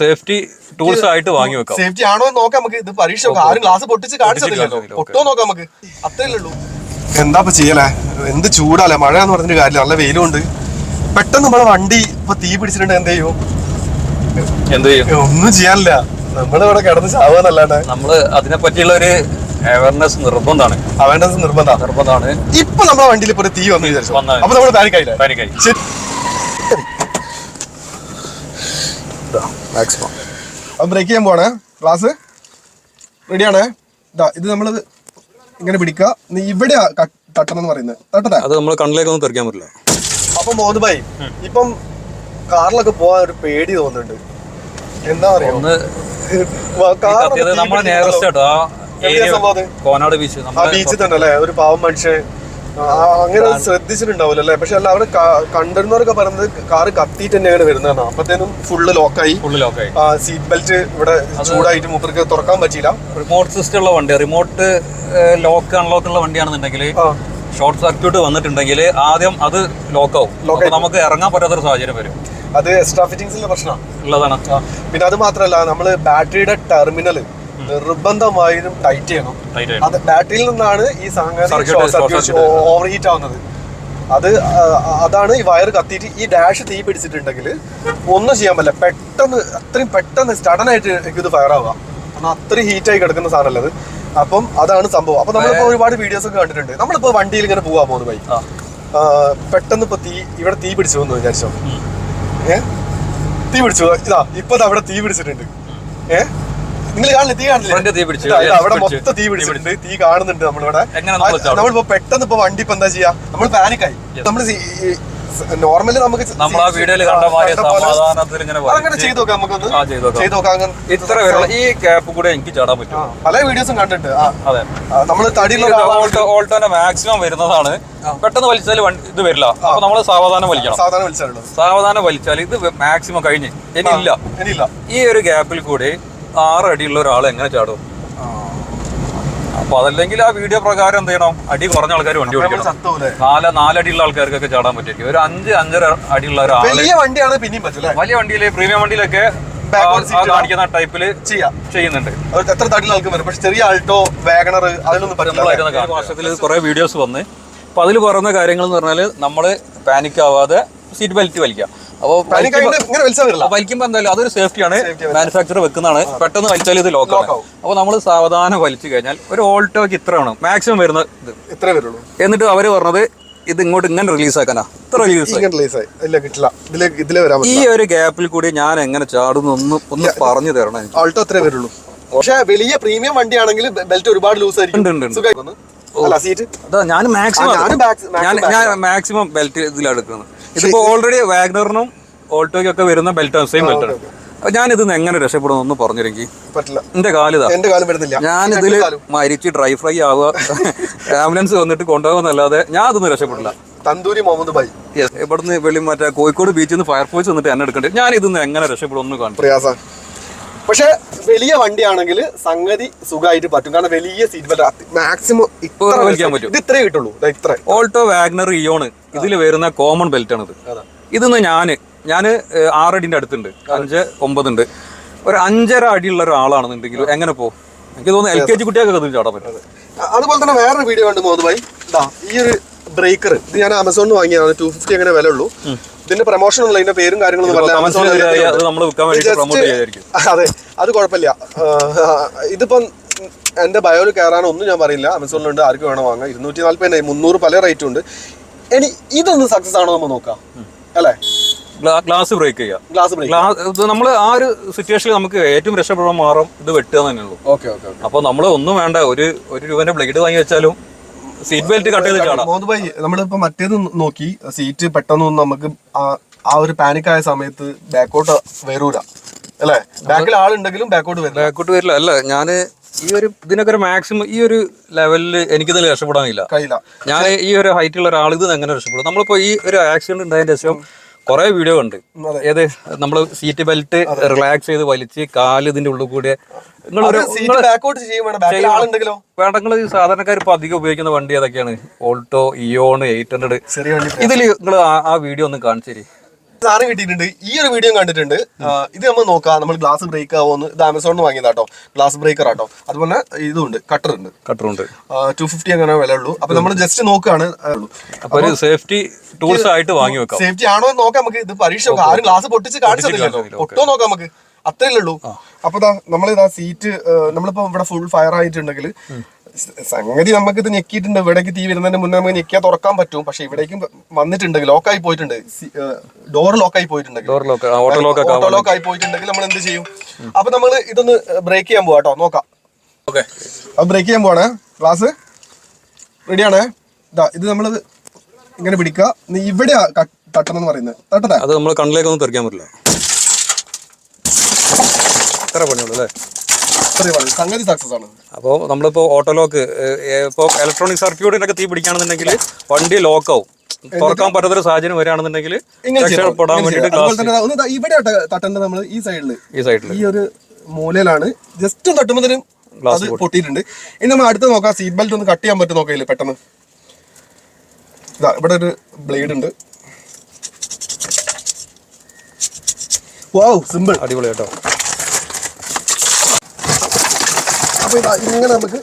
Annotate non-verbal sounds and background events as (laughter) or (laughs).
Safety tools ആയിട്ട് വാങ്ങി വെക്കാം. സേഫ്റ്റി ആണോ എന്ന് നോക്കാം നമുക്ക്. ഇത് പരീക്ഷ നോക്കാം. ആരും ഗ്ലാസ് പൊട്ടിച്ച് കാണിച്ചില്ലല്ലോ കാണിച്ചില്ല, പൊട്ടോ നോക്കാം നമുക്ക്. അത്രയല്ലേ ഉള്ളൂ. എന്താ ഇപ്പൊ ചെയ്യലേ? എന്ത് ചൂടാലേ മഴ എന്ന് പറഞ്ഞിട്ട് കാര്യമില്ല. നല്ല വെയിലുണ്ട്. പെട്ടെന്ന് നമ്മളെ വണ്ടി ഇപ്പൊ തീ പിടിച്ചിട്ടുണ്ട്. എന്ത് ചെയ്യും? എന്ത് ചെയ്യും? ഒന്നും ചെയ്യാനില്ല. നമ്മളിവിടെ കിടന്ന് ചാവാന്നല്ലാണ്ട്. നമ്മൾ അതിനെ പറ്റിയുള്ള ഒരു അവയർനെസ് നിർബന്ധമാണ്. അവയർനെസ് നിർബന്ധം. നിർബന്ധമാണ്. ഇപ്പൊ നമ്മളെ വണ്ടിയിൽ ഇപ്പൊ തീ വന്നു വിചാരിച്ചു. അപ്പൊ നമ്മൾ പാനിക്കായില്ലേ പാനിക്കായി മാക്സിമം അത് ബ്രേക്ക് ചെയ്യാൻ പോവാണ്. ക്ലാസ് റെഡിയാണ് ഇതാ ഇത് നമ്മൾ ഇങ്ങനെ പിടിക്കുക. നീ ഇവിടെ തട്ടണം എന്ന് പറയുന്നത്. തട്ടട്ടെ? അത് നമ്മൾ കണ്ണിലേക്കൊന്നും തെറിക്കാൻ പറ്റില്ല. അപ്പൊ മോഹൻ ഭായി ഇപ്പം കാറിലൊക്കെ പോവാൻ ഒരു പേടി തോന്നുന്നുണ്ട്. എന്താ പറയാ ഒന്ന് (laughs) സംഭവം അത്? കോനാട് ബീച്ച് ബീച്ചിൽ തന്നെ അല്ലേ ഒരു പാവം മനുഷ്യൻ. അങ്ങനെ ശ്രദ്ധിച്ചിട്ടുണ്ടാവില്ല അല്ലേ? പക്ഷെ അല്ല അവിടെ കണ്ടിരുന്നവരൊക്കെ പറയുന്നത് കാറ് കത്തിയിട്ട് തന്നെയാണ് വരുന്നതാണ്. അപ്പത്തേനും ഫുള്ള് ലോക്കായി ഫുള്ള് ലോക്കായി സീറ്റ് ബെൽറ്റ് ഇവിടെ ചൂടായിട്ട് മൂപ്പർക്ക് തുറക്കാൻ പറ്റിയില്ല. റിമോട്ട് സിസ്റ്റം ഉള്ള വണ്ടി റിമോട്ട് ലോക്ക് അൺലോക്ക് ഉള്ള വണ്ടിയാണെന്നുണ്ടെങ്കിൽ ഷോർട്ട് സർക്യൂട്ട് വന്നിട്ടുണ്ടെങ്കിൽ ആദ്യം അത് ലോക്ക് ആവും. ലോക്ക് നമുക്ക് ഇറങ്ങാൻ പറ്റാത്തൊരു സാഹചര്യം വരും. അത് എക്സ്ട്രാ ഫിറ്റിംഗ്സിന്റെ പ്രശ്നമാണ് ഉള്ളതാണ്. പിന്നെ അത് മാത്രമല്ല നമ്മൾ ബാറ്ററിയുടെ ടെർമിനൽ നിർബന്ധമായും ടൈറ്റ് ചെയ്യണം. അത് ബാറ്ററിയിൽ നിന്നാണ് ഈ സാങ്കേതിക ഓവർ ഹീറ്റ് ആവുന്നത്. അത് അതാണ് ഈ വയർ കത്തിയിട്ട് ഈ ഡാഷ് തീ പിടിച്ചിട്ടുണ്ടെങ്കിൽ ഒന്നും ചെയ്യാൻ പറ്റില്ല. പെട്ടെന്ന് അത്രയും പെട്ടെന്ന് സ്റ്റഡൻ ആയിട്ട് ഇത് ഫയർ ആവുക. കാരണം അത്രയും ഹീറ്റായി കിടക്കുന്ന സാധനമല്ല അത്? അപ്പം അതാണ് സംഭവം. അപ്പൊ നമ്മളിപ്പോ ഒരുപാട് വീഡിയോസ് ഒക്കെ കണ്ടിട്ടുണ്ട്. നമ്മളിപ്പോ വണ്ടിയിൽ ഇങ്ങനെ പോവാ പോകുന്നു ബൈ. പെട്ടെന്ന് ഇപ്പൊ തീ ഇവിടെ തീ പിടിച്ചു എന്ന് വിചാരിച്ചോ? ഏ? തീ പിടിച്ചു. ഇതാ ഇപ്പൊ അവിടെ തീ പിടിച്ചിട്ടുണ്ട്. ഏ? നിങ്ങൾ കാണില്ല തീ കാണില്ല അവിടെ മൊത്തം തീ പിടിച്ചിട്ടുണ്ട്. തീ കാണുന്നുണ്ട് നമ്മളിവിടെ? നമ്മളിപ്പോ പെട്ടെന്ന് ഇപ്പൊ വണ്ടി ഇപ്പൊ എന്താ ചെയ്യാ? നമ്മൾ പാനിക്കായി. നമ്മൾ നോർമലി നമുക്ക് നമ്മൾ ആ വീഡിയോയിൽ കണ്ട മാതിരി സമാധാനത്തിൽ ഇങ്ങനെ അങ്ങനെ ചെയ്ത് നോക്കാം നമുക്കൊന്ന്. ചെയ്ത് നോക്കാം. ഇത്ര ഈ ഗ്യാപ്പ് കൂടെ എനിക്ക് ചാടാൻ പറ്റും. പല വീഡിയോസും കണ്ടിട്ട് അതെ. നമ്മൾ തടിയിലുള്ള ഒരാളാണ്. ഓൾട്ടോ ഓൾട്ടോന്റെ മാക്സിമം വരുന്നതാണ്. പെട്ടെന്ന് വലിച്ചാൽ ഇത് വരില്ല. അപ്പൊ നമ്മൾ സാവധാനം വലിക്കണം. സാവധാനം വിളിച്ചാലുള്ളത് സാവധാനം വലിച്ചാൽ ഇത് മാക്സിമം കഴിഞ്ഞ്. ഇനി ഇല്ല ഇനിയില്ല. ഈ ഒരു ഗ്യാപ്പിൽ കൂടി ആറ് അടിയുള്ള ഒരാൾ എങ്ങനെ ചാടും? അപ്പൊ അതല്ലെങ്കിൽ ആ വീഡിയോ പ്രകാരം എന്ത് ചെയ്യണം? അടി കുറഞ്ഞ ആൾക്കാർ വണ്ടി ഓടിക്കണം. നാല് നാലടിയുള്ള ആൾക്കാർക്കൊക്കെ ചാടാൻ പറ്റും ഒരു അഞ്ച് അഞ്ചര അടിയുള്ള ഒരാൾ വലിയ വണ്ടിയാണ് പിന്നെയും പറ്റില്ല വലിയ വണ്ടിയിലെ പ്രീമിയം വണ്ടിയിലൊക്കെ കാണിക്കുന്ന ടൈപ്പിൽ ചെയ്യാം. ചെയ്യുന്നുണ്ട്. എത്ര തടിയുള്ള ആൾക്ക് വരും? പക്ഷെ ചെറിയ ആൾട്ടോ വാഗണർ അതിലൊന്നും പറ്റില്ല വർഷത്തിൽ കുറെ വീഡിയോസ് വന്ന്. അപ്പൊ അതിൽ കുറഞ്ഞ കാര്യങ്ങൾ എന്ന് പറഞ്ഞാൽ നമ്മൾ പാനിക് ആവാതെ സീറ്റ് ബെൽറ്റ് വലിക്കുക. അപ്പോൾ വലിക്കുമ്പോൾ എന്തായാലും അതൊരു സേഫ്റ്റിയാണ് മാനുഫാക്ചർ വെക്കുന്നതാണ്. പെട്ടെന്ന് വലിച്ചാൽ ഇത് ലോക്ക് ആവും. അപ്പോൾ നമ്മൾ സാവധാനം വലിച്ചു കഴിഞ്ഞാൽ ഒരു ഓൾട്ടോക്ക് ഇത്രയാണ് മാക്സിമം വരുന്ന ഇത്. ഇത്ര വരുള്ളൂ. എന്നിട്ട് അവർ പറഞ്ഞത് ഇത് ഇങ്ങോട്ട് ഇങ്ങനെ റിലീസ് ആക്കാനാ. ഇത്ര റിലീസ് ഈ ഒരു ഗ്യാപ്പിൽ കൂടി ഞാൻ എങ്ങനെ ചാടുന്നു ഒന്ന് ഒന്ന് പറഞ്ഞു തരണം ഓൾട്ടോ ഇത്രേ വരുള്ളൂ. പക്ഷേ വലിയ പ്രീമിയം വണ്ടിയാണെങ്കിൽ ബെൽറ്റ് ഒരുപാട് ലൂസ് ആയിരിക്കും. ഞാൻ മാക്സിമം ഞാൻ മാക്സിമം ബെൽറ്റ് ഇതിലെടുക്കുന്നത് ഇതിപ്പോ ഓൾറെഡി വാഗ്നറിനും ഓൾട്ടോയ്ക്കും ഒക്കെ വരുന്ന ബെൽറ്റ് സെയിം ബെൽറ്റ് ആണ്. ഞാൻ ഇതിന്ന് എങ്ങനെ രക്ഷപ്പെടുന്നു ഒന്ന് പറഞ്ഞിരുന്നെങ്കിൽ പറ്റില്ല. എന്റെ കാലിതാ. എന്റെ കാലം വരുന്നില്ല. ഞാൻ ഇതിൽ മരിച്ച് ഡ്രൈ ഫ്രൈ ആവുക (laughs) ആംബുലൻസ് വന്നിട്ട് കൊണ്ടുപോകുന്നല്ലാതെ ഞാൻ അതൊന്നും രക്ഷപ്പെടില്ല. തന്തൂരി മുഹമ്മദ് ഭായി. യെസ് ഇവിടുന്ന് വെളി മറ്റേ കോഴിക്കോട് ബീച്ചിൽ നിന്ന് ഫയർഫോഴ്സ് വന്നിട്ട് എന്നെ എടുക്കണ്ടേ. ഞാൻ ഇതിന്ന് എങ്ങനെ രക്ഷപ്പെടും ഒന്ന് കാണിച്ചു പ്രയാസ. പക്ഷെ വലിയ വണ്ടിയാണെങ്കിൽ സംഗതി സുഖമായിട്ട് പറ്റും. കാരണം വലിയ സീറ്റ് ബെൽറ്റ് മാക്സിമം ഇപ്പൊ വലിക്കാൻ പറ്റും. ഇത് ഇത്രേ കിട്ടുള്ളൂ. ഇത്ര. ഓൾട്ടോ വാഗ്നർ ഇയോൺ ഇതിൽ വരുന്ന കോമൺ ബെൽറ്റ് ആണിത്. ഇതിന്ന് ഞാൻ ഞാൻ ആറടിന്റെ അടുത്തുണ്ട്. അഞ്ച് ഒമ്പതുണ്ട് ഒരു അഞ്ചര അടിയുള്ള ഒരാളാണെന്നുണ്ടെങ്കിൽ എങ്ങനെ പോ എനിക്ക് തോന്നുന്നു എൽ കെ ജി കുട്ടികൾക്ക് ചാടാൻ പറ്റും. അതുപോലെ തന്നെ വേറൊരു വീഡിയോ ഭായി ഇതാ ഈ ഒരു ബ്രേക്കർ ഇത് ഞാൻ ആമസോണിൽ വാങ്ങിയതാണ്. ടു ഫിഫ്റ്റി അങ്ങനെ വില ഉള്ളൂ ഇതിന്റെ പ്രൊമോഷൻ ഉള്ള ഇതിന്റെ പേരും കാര്യങ്ങളും അത് അതെ കുഴപ്പമില്ല. ഇതിപ്പം എന്റെ ബയോയിൽ കയറാനോ ഒന്നും ഞാൻ പറയില്ല. ആമസോണിലുണ്ട് ആർക്ക് വേണം വാങ്ങാം. ഇരുന്നൂറ്റി നാല്പത് മുന്നൂറ് പല റേറ്റും ഉണ്ട്. ഇനി ഇതൊന്ന് സക്സസ് ആണോ നമ്മൾ നോക്കാം. അല്ലേ? ഗ്ലാസ് ബ്രേക്ക് ചെയ്യാം. ഗ്ലാസ് ബ്രേക്ക് നമ്മൾ ആ ഒരു സിറ്റുവേഷനിൽ നമുക്ക് ഏറ്റവും രക്ഷപ്പെടാൻ മാറും ഇത് വെട്ടുക തന്നെയുള്ളൂ ഓക്കെ ഓക്കെ അപ്പൊ നമ്മൾ ഒന്നും വേണ്ട ഒരു ഒരു രൂപന്റെ ബ്ലേഡ് വാങ്ങി വെച്ചാലും സീറ്റ് ബെൽറ്റ് കട്ട് ചെയ്തിട്ടാണ് മോദ് ഭായി നമ്മളിപ്പോ മറ്റേത് നോക്കി. സീറ്റ് പെട്ടെന്ന് നമുക്ക് ആ- ഒരു പാനിക് ആയ സമയത്ത് ബാക്കോട്ട് വരൂല. അല്ലേ? ബാക്കിൽ ആളുണ്ടെങ്കിലും ബാക്കോട്ട് വരില്ല. ബാക്കോട്ട് വരില്ല. അല്ല ഞാൻ ഈ ഒരു ഇതിനൊക്കെ ഒരു മാക്സിമം ഈ ഒരു ലെവലിൽ എനിക്ക് എനിക്കിതിൽ രക്ഷപ്പെടാനില്ല ഞാൻ ഈ ഒരു ഹൈറ്റ് ഉള്ള ഒരാൾ ഇത് എങ്ങനെ രക്ഷപ്പെടും? നമ്മളിപ്പോ ഈ ഒരു ആക്സിഡന്റ് ഉണ്ടായതിന്റെ ശേഷം കുറെ വീഡിയോ ഉണ്ട് ഏത്? നമ്മൾ സീറ്റ് ബെൽറ്റ് റിലാക്സ് ചെയ്ത് വലിച്ച് കാൽ ഇതിന്റെ ഉള്ളിൽ കൂടെ. വേണ്ട നിങ്ങൾ സാധാരണക്കാർ ഇപ്പൊ അധികം ഉപയോഗിക്കുന്ന വണ്ടി ഏതൊക്കെയാണ്? ഓൾട്ടോ ഇയോൺ എയ്റ്റ് ഹൺഡ്രഡ് ഇതിൽ ഇതിൽ നിങ്ങൾ ആ വീഡിയോ ഒന്ന് കാണിച്ചു തരി. സാധനം കിട്ടിയിട്ടുണ്ട്. ഈ ഒരു വീഡിയോ കണ്ടിട്ടുണ്ട്. ഇത് നമ്മൾ നോക്കാം. നമ്മൾ ഗ്ലാസ് ബ്രേക്ക് ആവുമെന്ന്. ഇത് ആമസോണിൽ വാങ്ങിയതാട്ടോ ഗ്ലാസ് ബ്രേക്കർ ആട്ടോ. അതുപോലെ ഇതുണ്ട്. കട്ടർ ഉണ്ട്. കട്ടർ ഉണ്ട്. ടു ഫിഫ്റ്റി അങ്ങനെ വില ഉള്ളൂ അപ്പൊ നമ്മൾ ജസ്റ്റ് നോക്കുകയാണ്. അപ്പൊ ഒരു സേഫ്റ്റി ടൂൾസ് ആയിട്ട് വാങ്ങി വെക്കാം. സേഫ്റ്റി ആണോ എന്ന് നോക്കാം നമുക്ക്. ഇത് പരീക്ഷ നോക്കാം. ആരും ഗ്ലാസ് പൊട്ടിച്ച് കാണിച്ചില്ലല്ലോ ഒട്ടോ പൊട്ടോ നോക്കാം നമുക്ക്. അത്രയല്ലേ ഉള്ളൂ. അപ്പൊ നമ്മളിതാ സീറ്റ് നമ്മളിപ്പോ ഇവിടെ ഫുൾ ഫയർ ആയിട്ടുണ്ടെങ്കിൽ സംഗതി നമുക്ക് ഇത് ഞെക്കിയിട്ടുണ്ട്. ഇവിടേക്ക് തീ വരുന്നതിന് മുന്നേ നമുക്ക് ഞെക്കിയാൽ തുറക്കാൻ പറ്റും. പക്ഷെ ഇവിടേക്കും വന്നിട്ടുണ്ടെങ്കിൽ ലോക്കായി പോയിട്ടുണ്ട്. ഡോർ ലോക്കായി പോയിട്ടുണ്ടെങ്കിൽ. ലോക്ക് ഓട്ടോ ലോക്ക് ലോക്ക് ആയി പോയിട്ടുണ്ടെങ്കിൽ നമ്മൾ എന്ത് ചെയ്യും? അപ്പൊ നമ്മൾ ഇതൊന്ന് ബ്രേക്ക് ചെയ്യാൻ പോവാ കേട്ടോ നോക്കാം. ഓക്കെ അപ്പൊ ബ്രേക്ക് ചെയ്യാൻ പോവാണ്. ക്ലാസ് റെഡിയാണേ ഇതാ ഇത് നമ്മൾ ഇങ്ങനെ പിടിക്കുക. ഇവിടെ ഇവിടെയാ എന്ന് തട്ടണം പറയുന്നത്. തട്ടട്ടെ? അത് നമ്മൾ കണ്ണിലേക്ക് ഒന്നും തെറിക്കാൻ പറ്റില്ല. അത്ര പണിയുള്ളൂ അല്ലേ. സംഗതി സക്സസ് ആണ്. അപ്പോൾ നമ്മളിപ്പോൾ ഓട്ടോ ലോക്ക് ഇപ്പോൾ ഇലക്ട്രോണിക് സർക്യൂട്ടിനൊക്കെ തീ പിടിക്കുകയാണെന്നുണ്ടെങ്കിൽ വണ്ടി ലോക്ക് ആവും. തുറക്കാൻ പറ്റാത്തൊരു സാഹചര്യം വരികയാണെന്നുണ്ടെങ്കിൽ ഇവിടെ തട്ടേണ്ടത് നമ്മൾ ഈ സൈഡിൽ ഈ സൈഡിൽ ഈ ഒരു മൂലയിലാണ്. ജസ്റ്റ് തട്ടുമ്പോഴത്തേനും അത് പൊട്ടിയിട്ടുണ്ട്. ഇനി നമ്മൾ അടുത്ത് നോക്കാം. സീറ്റ് ബെൽറ്റ് ഒന്ന് കട്ട് ചെയ്യാൻ പറ്റും നോക്കില്ലേ പെട്ടെന്ന്? ഇതാ ഇവിടെ ഒരു ബ്ലേഡ് ഉണ്ട്. വാവ് സിമ്പിൾ അടിപൊളി കേട്ടോ. അപ്പൊ ഇതാ ഇങ്ങനെ നമുക്ക്